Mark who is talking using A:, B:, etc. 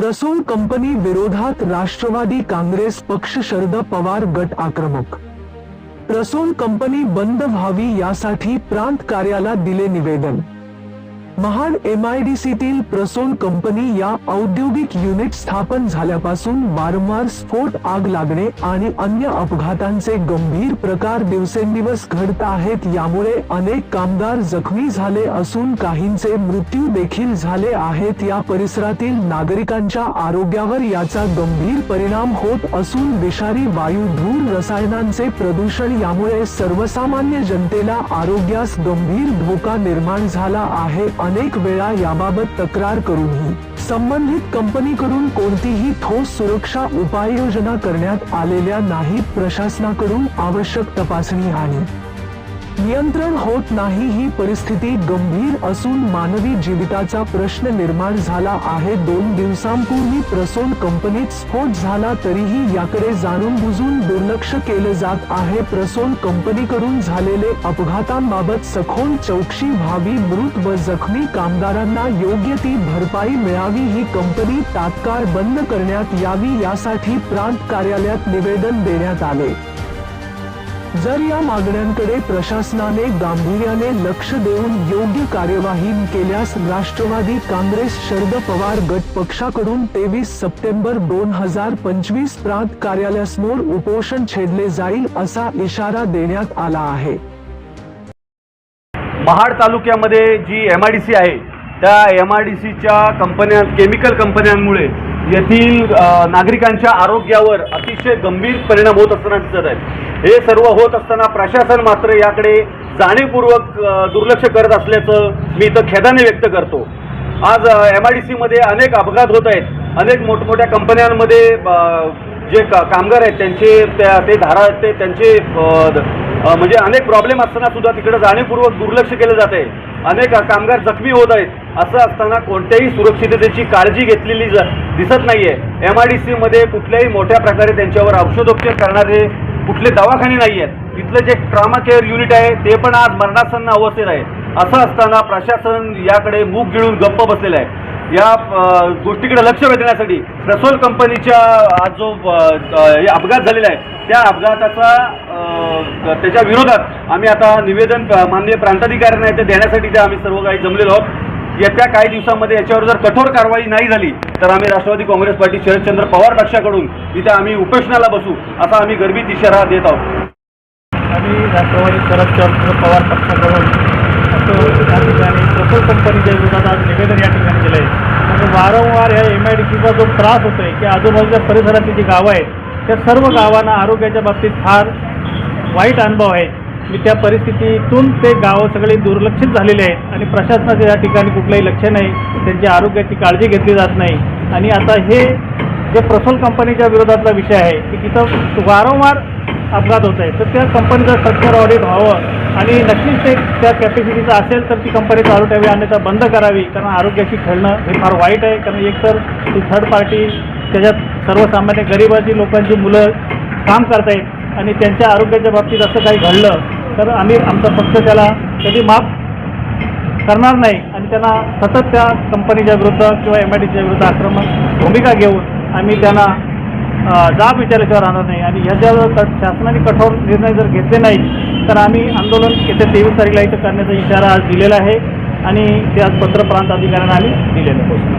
A: Rasol company विरोधात राष्ट्रवादी काँग्रेस पक्ष शरद पवार गट आक्रमक. रसोल कंपनी बंद व्हावी यासाठी प्रांत कार्याला दिले निवेदन. महाड सीतील प्रसोन कंपनी या औद्योगिक युनिट स्थापन झाल्यापासून वारंवार स्फोट आग लागणे आणि अन्य अपघातांचे गंभीर प्रकार दिवसेंदिवस घडत आहेत यामुळे अनेक कामगार जखमी झाले असून काहींचे मृत्यू देखील झाले आहेत या परिसरातील नागरिकांच्या आरोग्यावर याचा गंभीर परिणाम होत असून विषारी वायू धूर रसायनांचे प्रदूषण यामुळे सर्वसामान्य जनतेला आरोग्यास गंभीर धोका निर्माण झाला आहे अनेक वेळा याबाबत तक्रार करूनही संबंधित कंपनीकडून कोणतीही ठोस सुरक्षा उपाययोजना करण्यात आलेल्या नाहीत प्रशासनाकडून आवश्यक तपासणी आणि नियंत्रण होत नाही ही परिस्थिती गंभीर असून मानवी जीविताचा प्रश्न निर्माण झाला आहे. दोन दिवसांपूर्वी प्रसोन कंपनीत स्फोट झाला तरीही याकडे जाणून बुजून दुर्लक्ष केलं जात आहे. प्रसोन कंपनीकडून झालेले अपघातांबाबत सखोल चौकशी व्हावी मृत व जखमी कामगारांना योग्य ती भरपाई मिळावी ही कंपनी तात्काळ बंद करण्यात यावी यासाठी प्रांत कार्यालयात निवेदन देण्यात आले. जर या मागण्यांकडे प्रशासनाने गांभीर्याने लक्ष देऊन योग्य कार्यवाही केल्यास राष्ट्रवादी काँग्रेस शरद पवार गट पक्षाकडून तेवीस सप्टेंबर दोन हजार पंचवीस प्रांत कार्यालयासमोर उपोषण छेडले जाईल असा इशारा देण्यात आला आहे.
B: महाड तालुक्यामध्ये जी एम आय डी सी आहे त्या एम आय डी सीच्या कंपन्या केमिकल कंपन्यांमुळे येथील नागरिकांच्या आरोग्यावर अतिशय गंभीर परिणाम होत असताना दिसत आहेत. हे सर्व होत असताना प्रशासन मात्र याकडे जाणीवपूर्वक दुर्लक्ष करत असल्याचं मी इथं खेदाने व्यक्त करतो. आज एम आय डी सीमध्ये अनेक अपघात होत आहेत. अनेक मोठमोठ्या कंपन्यांमध्ये जे का कामगार आहेत त्यांचे त्या ते धारा ते त्यांचे म्हणजे अनेक प्रॉब्लेम असताना सुद्धा तिकडे जाणीवपूर्वक दुर्लक्ष केलं जात आहे. अनेक कामगार जखमी होत आहेत. असं असताना कोणत्याही सुरक्षिततेची काळजी घेतलेली ज- दिसत आहे एम आय डी सीमध्ये कुठल्याही मोठ्या प्रकारे त्यांच्यावर औषधोपचार करणारे कुठले दवाखाने नाही आहेत तिथलं जे ट्रामा केअर युनिट आहे ते पण आज मरणासन्न अवस्थेत आहे. असं असताना प्रशासन याकडे मूग गिळून गप्प बसलेलं आहे. या गोष्टीकडे लक्ष वेधण्यासाठी रसोल कंपनीच्या आज जो हे अपघात झालेला आहे त्या अपघाताचा त्याच्या विरोधात आम्ही आता निवेदन माननीय प्रांताधिकाऱ्यांना येथे देण्यासाठी ते आम्ही सर्व काही जमलेलो आहोत. येत्या काही दिवसामध्ये याच्यावर जर कठोर कारवाई नाही झाली तर आम्ही राष्ट्रवादी काँग्रेस पार्टी शरदचंद्र पवार पक्षाकडून इथे आम्ही उपोषणाला बसू असा आम्ही गर्भित इशारा देत आहोत.
C: आम्ही राष्ट्रवादी शरदचंद्र पवार पक्षाकडून असं या ठिकाणी पेट्रोल कंपनीच्या विरोधात आज निवेदन या ठिकाणी दिलं आहे म्हणजे आणि वारंवार ह्या एम आय डी सीचा जो त्रास होतो आहे की आजूबाजूच्या परिसरातली जी गावं आहेत त्या सर्व गावांना आरोग्याच्या बाबतीत फार वाईट अनुभव आहे. मी त्या परिस्थितीतून ते गावं सगळे दुर्लक्षित झालेले आहेत आणि प्रशासनाचं या ठिकाणी कुठलंही लक्ष नाही त्यांच्या आरोग्याची काळजी घेतली जात नाही. आणि आता हे जे प्रसोल कंपनीच्या विरोधातला विषय आहे की तिथं वारंवार अपघात होत आहे तर त्या कंपनीचं स्ट्रक्चर ऑडिट व्हावं आणि नक्कीच ते त्या कॅपॅसिटीचं असेल तर ती कंपनी चालू ठेवी अन्यथा बंद करावी. कारण आरोग्याशी खेळणं हे फार वाईट आहे. कारण एकतर ती थर्ड पार्टी त्याच्यात सर्वसामान्य गरिबाची लोकांची मुलं काम करतायत. आणि त्यांच्या आरोग्याच्या बाबतीत असं काही घडलं तर आम्ही आमचा पक्ष त्याला कधी माफ करणार नाही आणि त्यांना सतत त्या कंपनीच्या विरुद्ध किंवा एम आय डीच्या विरुद्ध आक्रमक भूमिका घेऊन आम्ही त्यांना जाब विचारल्याशिवाय राहणार नाही. आणि ह्याच्यावर शासनाने कठोर निर्णय जर घेतले नाही तर आम्ही आंदोलन येत्या तेवीस तारीखला इथं करण्याचा इशारा आज दिलेला आहे आणि ते आज पत्र प्रांत अधिकाऱ्यांना आम्ही दिलेलं आहे.